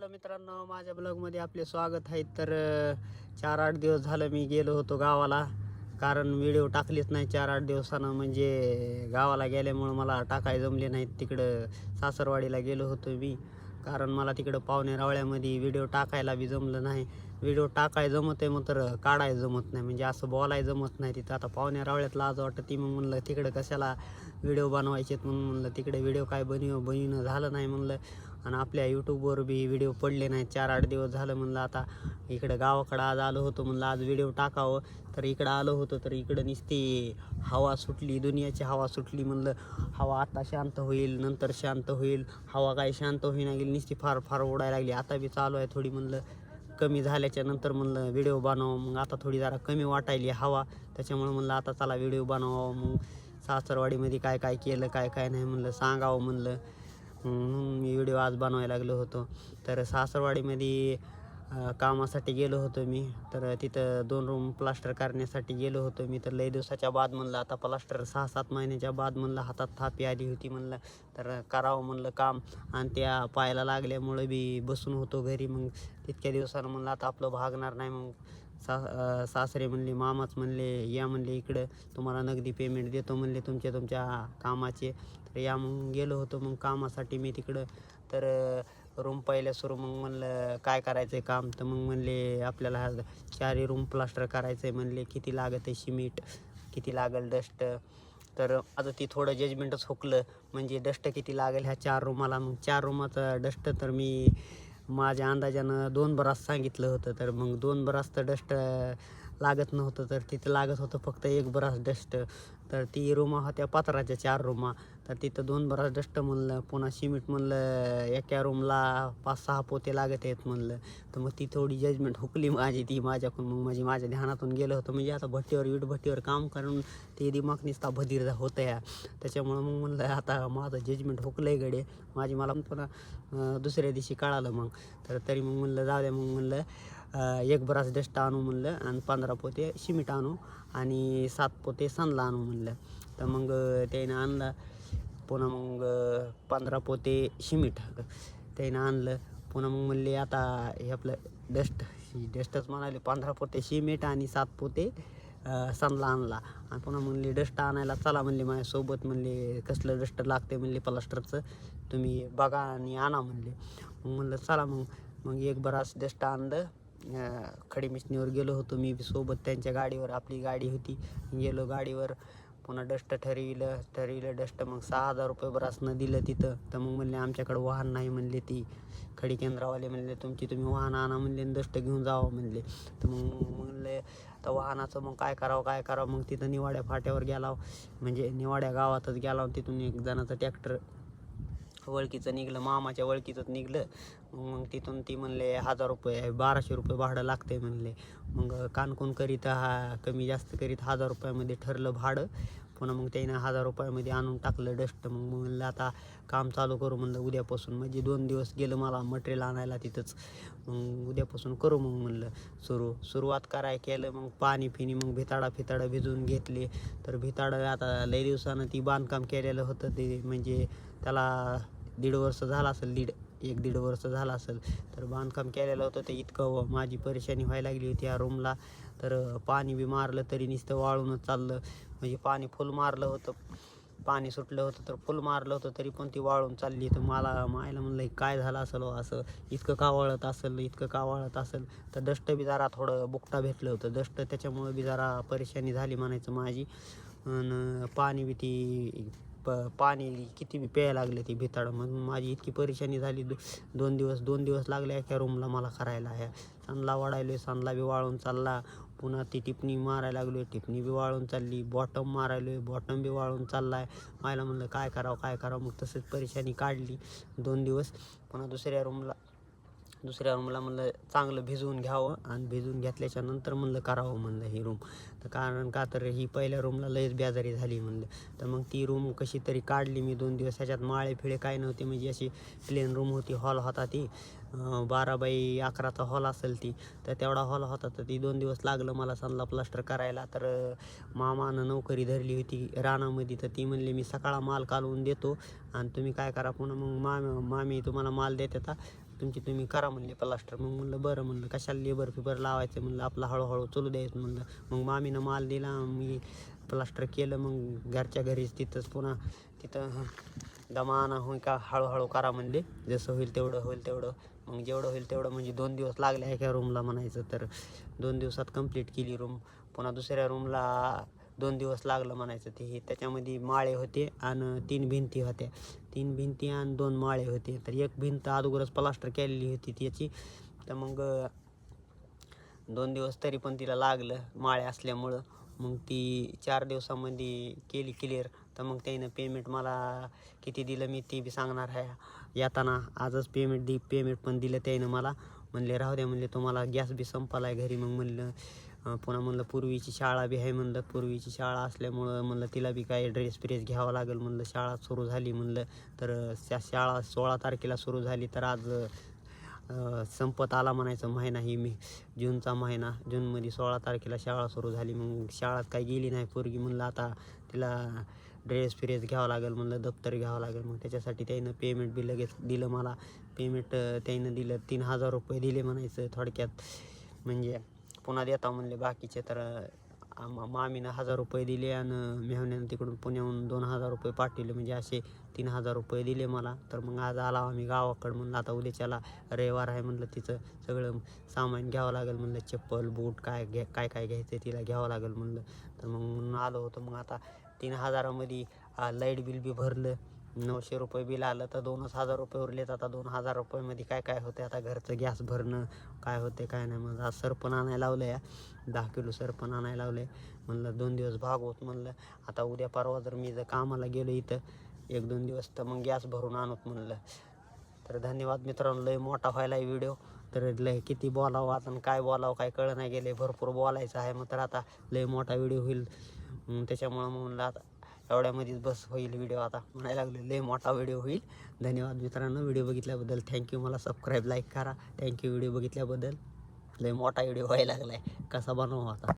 Hello मित्रांनो माझ्या ब्लॉगमध्ये आपले स्वागत आहे. तर चार आठ दिवस झालं मी गेलो होतो गावाला. कारण व्हिडिओ टाकलेच नाही चार आठ दिवसानं. म्हणजे गावाला गेल्यामुळं मला टाकाय जमले नाहीत. तिकडं सासरवाडीला गेलो होतो मी. कारण मला तिकडं पाहुणे रावळ्यामध्ये व्हिडिओ टाकायला बी जमलं नाही. व्हिडिओ टाकाय जमत आहे मग तर काढाय जमत नाही. म्हणजे असं बोलाय जमत नाही तिथं. आता पाहुण्या रावळ्यात लाज वाटतं ती मग म्हणलं तिकडं कशाला व्हिडिओ बनवायचेत? म्हणून म्हणलं तिकडे व्हिडिओ काय बनव बनवणं झालं नाही. म्हणलं आणि आपल्या यूट्यूबवर बी व्हिडिओ पडले नाहीत. चार आठ दिवस झालं म्हणलं आता इकडं गावाकडं आज आलो होतो म्हणलं आज व्हिडिओ टाकावं. तर इकडं आलो होतो तर इकडं नुसती हवा सुटली दुनियाची हवा सुटली. म्हणलं हवा आता शांत होईल नंतर शांत होईल. हवा काय शांत होईना गेली नुसती फार फार ओढायला लागली. आता बी चालू आहे थोडी. म्हणलं कमी झाल्याच्यानंतर म्हणलं व्हिडिओ बनवा. मग आता थोडी जरा कमी वाटायली हवा. त्याच्यामुळे म्हणलं आता चला व्हिडिओ बनवावा. मग सासरवाडीमध्ये काय काय केलं काय काय नाही म्हणलं सांगावं म्हणलं. म्हणून मी व्हिडिओ आज बनवायला लागलो होतो. तर सासरवाडीमध्ये कामासाठी गेलो होतो मी. तर तिथं दोन रूम प्लास्टर करण्यासाठी गेलो होतो मी. तर लई दिवसाच्या बाद म्हणलं आता प्लास्टर सहा सात महिन्याच्या बाद म्हणलं हातात थापी आली होती म्हणलं. तर करावं म्हणलं काम. आणि त्या पायाला लागल्यामुळं बी बसून होतो घरी मग. तितक्या दिवसानं म्हणलं आता आपलं भागणार नाही मग. सा सासरे म्हणले मामाच म्हणले या म्हणले इकडं. तुम्हाला नगदी पेमेंट देतो म्हणले तुमच्या तुमच्या कामाचे. तर या मग गेलो होतो मग कामासाठी मी तिकडं. तर रूम पहिल्या सुरू मग म्हणलं काय करायचं आहे काम? तर मग म्हणले आपल्याला चारही रूम प्लास्टर करायचं आहे म्हणले किती लागत आहे शिमीट किती लागेल डस्ट? तर आता ती थोडं जजमेंटच हुकलं. म्हणजे डस्ट किती लागेल ह्या चार रूमाला? मग चार रूमाचं डस्ट तर मी माझ्या अंदाजानं दोन बरास सांगितलं होतं. तर मग दोन बरास तर डस्ट लागत नव्हतं तर तिथं लागत होतं फक्त एक बरास डस्ट. तर ती रूमा होत्या पात्राच्या चार रूमा. तर तिथं दोन बरास डस्ट म्हणलं पुन्हा सिमेंट म्हणलं एका रूमला पाच सहा पोते लागत आहेत म्हणलं. तर मग ती थोडी जजमेंट हुकली माझी ती माझ्याकडून. मग माझी माझ्या ध्यानातून गेलं होतं म्हणजे आता भट्टीवर वीट भट्टीवर काम करून ते दिमाग निसता भदीर होतं या. त्याच्यामुळं मग म्हणलं आता माझं जजमेंट हुकलंय गडे. माझी मला पुन्हा दुसऱ्या दिवशी कळालं मग. तर तरी मग म्हणलं जाऊ द्या मग म्हणलं एक बरास डस्ट आणू म्हणलं आणि पंधरा पोते शिमिट आणू आणि सात पोते सांदला आणू म्हणलं. तर मग त्यानं आणलं. पुन्हा मग पंधरा पोते शिमिट. त्यानं आणलं. पुन्हा मग म्हणले आता हे आपलं डस्ट डस्टच म्हणाले पंधरा पोते शिमिट आणि सात पोते अं, सांदला आणला. आणि पुन्हा म्हणले डस्ट आणायला चला म्हणले माझ्यासोबत. म्हणले कसलं डस्ट लागते म्हणले प्लास्टरचं. तुम्ही बघा आणि आणा म्हणले. मग म्हणलं चला मग. मग एक बरास डस्ट आणलं. खडीमिशनीवर मिशनीवर गेलो होतो मी सोबत. त्यांच्या गाडीवर आपली गाडी होती. गेलो गाडीवर. पुन्हा डस्ट ठरविलं. ठरविलं डस्ट मग सहा हजार रुपये बरासनं दिलं तिथं. तर मग म्हणले आमच्याकडं वाहन नाही म्हणले ती. खडी केंद्रावाले म्हणले तुमची तुम्ही वाहन आणा म्हणले आणि डस्ट घेऊन जावं म्हणले. तर मग म्हणले आता वाहनाचं मग काय करावं काय करावं? मग तिथं निवाड्या फाट्यावर गेला. म्हणजे निवाड्या गावातच गेला. तिथून एक जणाचं ट्रॅक्टर ओळखीचं निघलं मामाच्या ओळखीचंच निघलं. मग तिथून ती म्हणले हजार रुपये बाराशे रुपये भाडं लागते म्हणले. मग कानकोन करीत हा कमी जास्त करीत हजार रुपयामध्ये ठरलं भाडं. पुन्हा मग त्यानं हजार रुपयामध्ये आणून टाकलं डस्ट मग म्हणलं आता काम चालू करू म्हणलं उद्यापासून म्हणजे दोन दिवस गेलं मला मटेरियल आणायला तिथंच. मग उद्यापासून करू मग म्हणलं सुरू सुरुवात कराय केलं मग पाणी फिनी मग भिताडा फिताडा भिजवून घेतले. तर भिताडा आता लई दिवसानं ती बांधकाम केलेलं होतं ते म्हणजे त्याला दीड वर्ष झालं असेल दीड एक दीड वर्ष झालं असेल. तर बांधकाम केलेलं होतं ते इतकं माझी परेशानी व्हायला लागली होती या रूमला तर पाणी बी मारलं तरी नुसतं वाळूनच चाललं. म्हणजे पाणी फुल मारलं होतं. पाणी सुटलं होतं तर फुल मारलं होतं तरी पण ती वाळून चालली. तर मला मायला म्हणलं काय झालं असेल हो? असं इतकं का वाळत असेल? इतकं का वाळत असेल? तर डस्ट बी जरा थोडं बुकटा भेटलं होतं. डस्ट त्याच्यामुळं बी जरा परेशानी झाली म्हणायचं माझी. आणि पाणी बी ती प पाणी किती बी प्यायला लागले ती भिताड. म्हणून माझी इतकी परेशानी झाली. दो दोन दिवस दोन दिवस लागले एका रूमला मला करायला. ह्या सांदला वाढायलो सांदला बी वाळून चालला. पुन्हा ती टिपणी मारायला लागलो टिपणी बी वाळून चालली. बॉटम मारायलो बॉटम बी वाळून चाललाय. मायला म्हणलं काय करावं काय करावं? मग तसंच परेशानी काढली. दोन दिवस. पुन्हा दुसऱ्या रूमला दुसऱ्या रूमला म्हणलं चांगलं भिजवून घ्यावं. आणि भिजवून घेतल्याच्या नंतर म्हणलं करावं म्हणलं ही रूम तर कारण का तर ही पहिल्या रूमला लयच बेजारी झाली म्हणलं. तर मग ती रूम कशी तरी काढली मी दोन दिवस. ह्याच्यात माळे फिळे काय नव्हते. म्हणजे अशी प्लेन रूम होती हॉल होता ती. बारा बाई अकराचा हॉल असेल ती. तर तेवढा हॉल होता तर ती दोन दिवस लागलं मला सांगला प्लास्टर करायला. तर मामानं नोकरी धरली होती रानामध्ये. तर ती म्हणली मी सकाळा माल कालवून देतो. आणि तुम्ही काय करा पुन्हा मग मामी मामी तुम्हाला माल देते तुमची तुम्ही करा म्हणले प्लास्टर मग म्हणलं बरं म्हणलं कशाला लेबर फिबर लावायचं? म्हणलं आपलं हळूहळू चालू द्यायचं म्हणलं. मग मामीनं माल दिला मी प्लास्टर केलं मग घरच्या घरीच तिथंच पुन्हा तिथं दमाना होई का हळूहळू करा म्हणले. जसं होईल तेवढं होईल तेवढं. मग जेवढं होईल तेवढं म्हणजे दोन दिवस लागले एका रूमला म्हणायचं तर. दोन दिवसात कंप्लीट केली रूम पुन्हा दुसऱ्या रूमला दोन दिवस लागलं म्हणायचं ते. हे त्याच्यामध्ये माळे होते आणि तीन भिंती होत्या. तीन भिंती आणि दोन माळे होते. तर एक भिंत अगोदरच प्लास्टर केलेली होती त्याची. तर मग दोन दिवस तरी पण तिला लागलं माळे असल्यामुळं. मग ती चार दिवसामध्ये केली क्लिअर तर मग त्यानं पेमेंट मला किती दिलं मी ती बी सांगणार आहे. येताना आजच पेमेंट दि पेमेंट पण दिलं त्यानं मला. म्हणले राहू द्या म्हणले तुम्हाला गॅस बी संपाला आहे घरी. मग म्हणलं पुन्हा म्हणलं पूर्वीची शाळा बी आहे म्हणलं. पूर्वीची शाळा असल्यामुळं म्हणलं तिला बी काय ड्रेस ब्रेस घ्यावा लागेल म्हणलं. शाळा सुरू झाली म्हणलं. तर त्या शाळा सोळा तारखेला सुरू झाली. तर आज संपत आला म्हणायचं महिना ही मी. जूनचा महिना. जूनमध्ये सोळा तारखेला शाळा सुरू झाली. मग शाळात काही गेली नाही. पोरगी म्हणलं आता तिला ड्रेस फिरेस घ्यावं लागेल म्हणलं. दप्तर घ्यावं लागेल. मग त्याच्यासाठी त्यानं पेमेंट बी लगेच दिलं मला. पेमेंट त्यानं दिलं. तीन हजार रुपये दिले म्हणायचं थोडक्यात. म्हणजे पुन्हा देता म्हणले बाकीचे तर आम- मामीनं हजार रुपये दिले आणि मेहण्यानं तिकडून पुण्याहून दोन हजार रुपये पाठवले म्हणजे असे तीन हजार रुपये दिले मला. तर मग आज आला आम्ही गावाकडं म्हणलं आता उद्याच्याला रविवार आहे म्हणलं तिचं सगळं सामान घ्यावं लागेल म्हणलं चप्पल बूट काय घ्या काय काय घ्यायचं तिला घ्यावं लागेल म्हणलं. तर मग म्हणून आलो होतो मग आता तीन हजारामध्ये लाइट बिल बी भरलं. नऊशे रुपये बिल आलं तर दोनच हजार रुपये उरलेत. आता दोन हजार रुपयामध्ये काय काय होते आता घरचं गॅस भरणं काय होते काय नाही? मग आज सरपण आणायला लावलं या दहा किलो सरपण आणायला लावले. म्हणलं दोन दिवस भागवत म्हणलं. आता उद्या परवा जर मी जर कामाला गेलो इथं एक दोन दिवस तर मग गॅस भरून आणत म्हणलं. तर धन्यवाद मित्रांनो लय मोठा व्हायला व्हिडिओ. तर लय किती बोलावं आता आणि काय बोलावं काय कळलं नाही गेले भरपूर बोलायचं आहे मग तर आता लय मोठा व्हिडिओ होईल. मग त्याच्यामुळं मग म्हणलं आता एवढ्यामध्येच बस होईल व्हिडिओ आता. म्हणायला लागले लय मोठा व्हिडिओ होईल. धन्यवाद मित्रांनो व्हिडिओ बघितल्याबद्दल थँक्यू मला सबस्क्राईब लाईक करा. थँक्यू व्हिडिओ बघितल्याबद्दल. लय मोठा व्हिडिओ व्हायला लागला आहे कसा बनवा आता?